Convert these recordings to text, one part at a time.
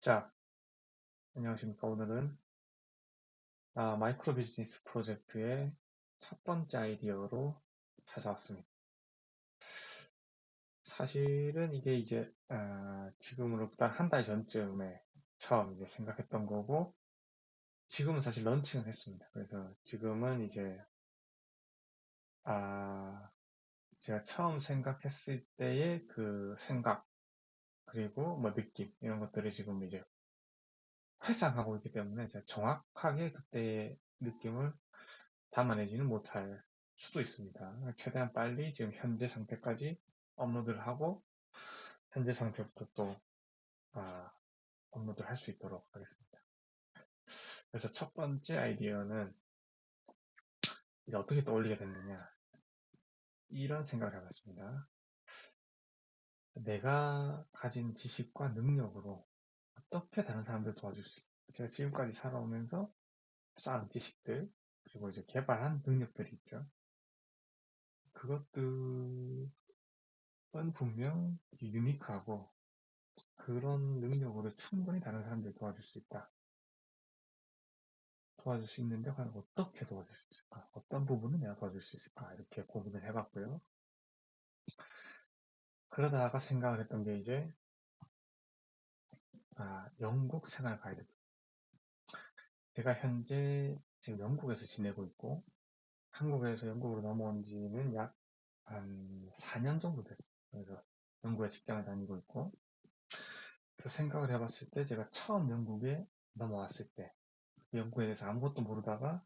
자, 안녕하십니까. 오늘은 아, 마이크로 비즈니스 프로젝트의 첫 번째 아이디어로 찾아왔습니다. 사실은 이게 이제 아, 지금으로부터 한 달 전쯤에 처음 이제 생각했던 거고 지금은 사실 런칭을 했습니다. 그래서 지금은 이제 아, 제가 처음 생각했을 때의 그 생각 그리고 뭐 느낌 이런 것들을 지금 이제 회상하고 있기 때문에 제가 정확하게 그때의 느낌을 담아내지는 못할 수도 있습니다. 최대한 빨리 지금 현재 상태까지 업로드를 하고 현재 상태부터 또 아, 업로드를 할 수 있도록 하겠습니다. 그래서 첫 번째 아이디어는 이제 어떻게 떠올리게 됐느냐 이런 생각을 해봤습니다. 내가 가진 지식과 능력으로 어떻게 다른 사람들 도와줄 수 있을까? 제가 지금까지 살아오면서 쌓은 지식들 그리고 이제 개발한 능력들이 있죠. 그것들은 분명 유니크하고 그런 능력으로 충분히 다른 사람들 도와줄 수 있다. 도와줄 수 있는데 과연 어떻게 도와줄 수 있을까? 어떤 부분은 내가 도와줄 수 있을까? 이렇게 고민을 해봤고요. 그러다가 생각을 했던 게 이제 아, 영국 생활 가이드. 제가 현재 지금 영국에서 지내고 있고 한국에서 영국으로 넘어온 지는 약 한 4년 정도 됐어요. 그래서 영국에 직장을 다니고 있고 그래서 생각을 해봤을 때 제가 처음 영국에 넘어왔을 때 영국에 대해서 아무것도 모르다가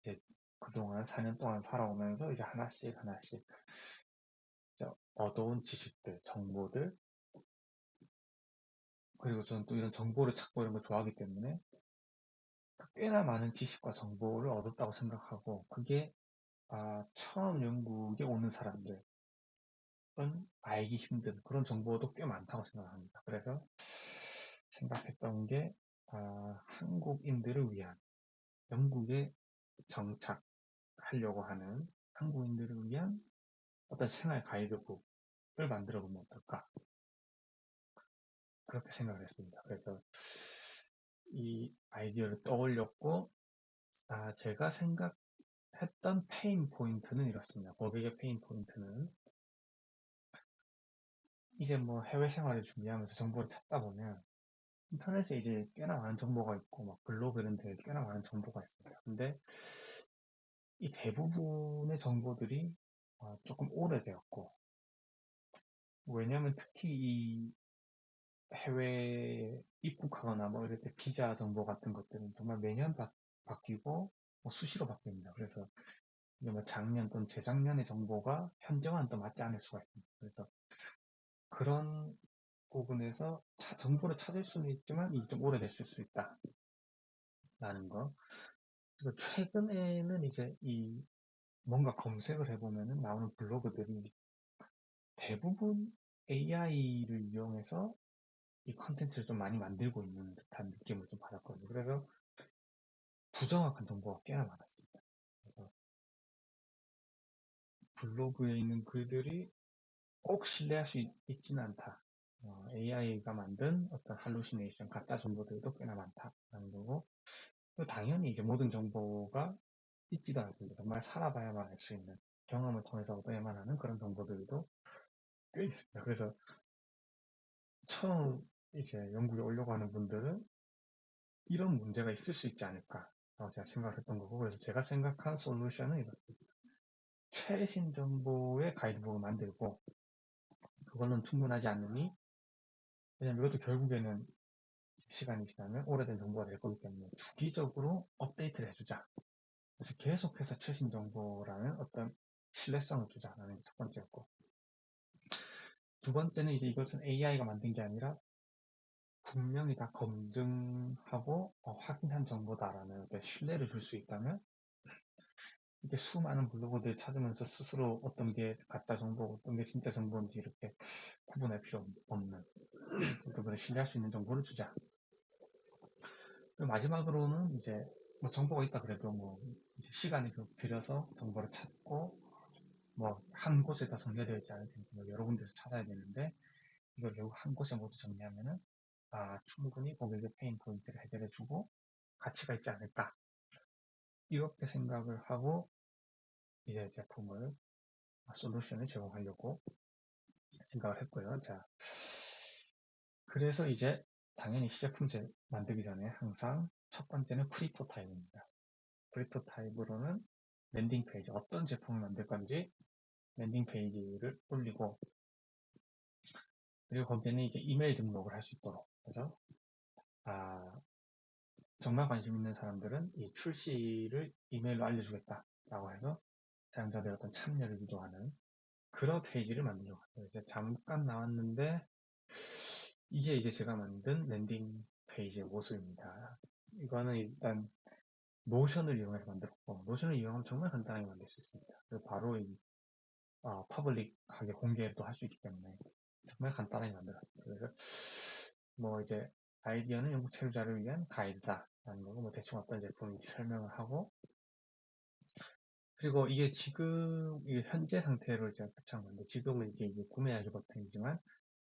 이제 그동안 4년 동안 살아오면서 이제 하나씩 하나씩 얻어온 지식들, 정보들 그리고 저는 또 이런 정보를 찾고 이런 걸 좋아하기 때문에 꽤나 많은 지식과 정보를 얻었다고 생각하고 그게 아, 처음 영국에 오는 사람들은 알기 힘든 그런 정보도 꽤 많다고 생각합니다. 그래서 생각했던 게 아, 한국인들을 위한 영국에 정착하려고 하는 한국인들을 위한 어떤 생활 가이드북을 만들어 보면 어떨까 그렇게 생각을 했습니다. 그래서 이 아이디어를 떠올렸고 아, 제가 생각했던 페인 포인트는 이렇습니다. 고객의 페인 포인트는 이제 뭐 해외 생활을 준비하면서 정보를 찾다 보면 인터넷에 이제 꽤나 많은 정보가 있고 막 블로그 이런 데 꽤나 많은 정보가 있습니다. 근데 이 대부분의 정보들이 어, 조금 오래되었고 왜냐하면 특히 이 해외에 입국하거나 뭐 이럴 때 비자 정보 같은 것들은 정말 매년 바, 바뀌고 뭐 수시로 바뀝니다. 그래서 뭐 작년 또는 재작년의 정보가 현재와는 또 맞지 않을 수가 있습니다. 그래서 그런 부분에서 차, 정보를 찾을 수는 있지만 이게 좀 오래됐을 수 있다. 라는 거. 그리고 최근에는 이제 이 뭔가 검색을 해보면은 나오는 블로그들이 대부분 AI를 이용해서 이 컨텐츠를 좀 많이 만들고 있는 듯한 느낌을 좀 받았거든요. 그래서 부정확한 정보가 꽤나 많았습니다. 그래서 블로그에 있는 글들이 꼭 신뢰할 수 있, 지는 않다. 어, AI가 만든 어떤 할루시네이션, 가짜 정보들도 꽤나 많다라는 거고, 또 당연히 이제 모든 정보가 있지도 않습니다. 정말 살아봐야만 알 수 있는 경험을 통해서 얻어야만 하는 그런 정보들도 꽤 있습니다. 그래서 처음 이제 연구에 오려고 하는 분들은 이런 문제가 있을 수 있지 않을까 제가 생각을 했던 거고 그래서 제가 생각한 솔루션은 이렇습니다. 최신 정보의 가이드북을 만들고 그걸로는 충분하지 않으니 왜냐면 이것도 결국에는 시간이 지나면 오래된 정보가 될 거기 때문에 주기적으로 업데이트를 해주자. 그래서 계속해서 최신 정보라는 어떤 신뢰성을 주자 라는 게 첫 번째였고 두 번째는 이제 이것은 AI가 만든 게 아니라 분명히 다 검증하고 어, 확인한 정보다라는 신뢰를 줄 수 있다면 이게 수많은 블로그들 찾으면서 스스로 어떤 게 가짜 정보, 어떤 게 진짜 정보인지 이렇게 구분할 필요 없는 그분을 신뢰할 수 있는 정보를 주자. 마지막으로는 이제 뭐 정보가 있다 그래도 뭐 시간을 들여서 정보를 찾고 뭐 한 곳에 다 정리되어 있지 않을 테니까 뭐 여러 군데서 찾아야 되는데 이걸 결국 한 곳에 모두 정리하면은 아, 충분히 고객의 페인 포인트를 해결해주고 가치가 있지 않을까 이렇게 생각을 하고 이제 제품을 아, 솔루션을 제공하려고 생각을 했고요. 자, 그래서 이제 당연히 시제품 제 만들기 전에 항상 첫 번째는 프리토타입입니다. 프리토타입으로는 랜딩 페이지, 어떤 제품을 만들 건지 랜딩 페이지를 올리고 그리고 거기에는 이제 이메일 등록을 할 수 있도록 그래서 아, 정말 관심 있는 사람들은 이 출시를 이메일로 알려주겠다라고 해서 사용자들의 어떤 참여를 유도하는 그런 페이지를 만들려고 합니다. 이제 잠깐 나왔는데 이게 이제 제가 만든 랜딩 페이지의 모습입니다. 이거는 일단 노션을 이용해서 만들었고 노션을 이용하면 정말 간단하게 만들 수 있습니다. 바로 이 어, 퍼블릭하게 공개도 할 수 있기 때문에 정말 간단하게 만들었습니다. 그래서 뭐 이제 아이디어는 영국 체류자를 위한 가이드다 라는 거고 뭐 대충 어떤 제품인지 설명을 하고 그리고 이게 지금 이게 현재 상태로 제가 캡처한 건데 지금은 이게, 이게 구매하기 버튼이지만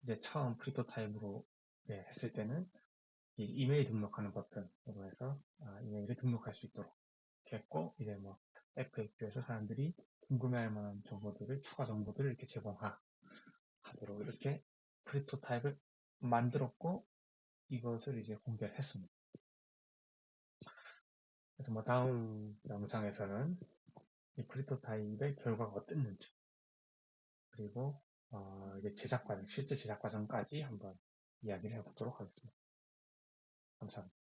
이제 처음 프리토타입으로 네, 했을 때는 이메일 등록하는 버튼으로 해서 아, 이메일을 등록할 수 있도록 했고 이제 뭐 FAQ에서 사람들이 궁금해할 만한 정보들을 추가 정보들을 이렇게 제공하도록 이렇게 프리토타입을 만들었고 이것을 이제 공개를 했습니다. 그래서 뭐 다음 영상에서는 이 프리토타입의 결과가 어땠는지 그리고 어, 이제 제작 과정, 실제 제작 과정까지 한번 이야기를 해보도록 하겠습니다. 감사합니다.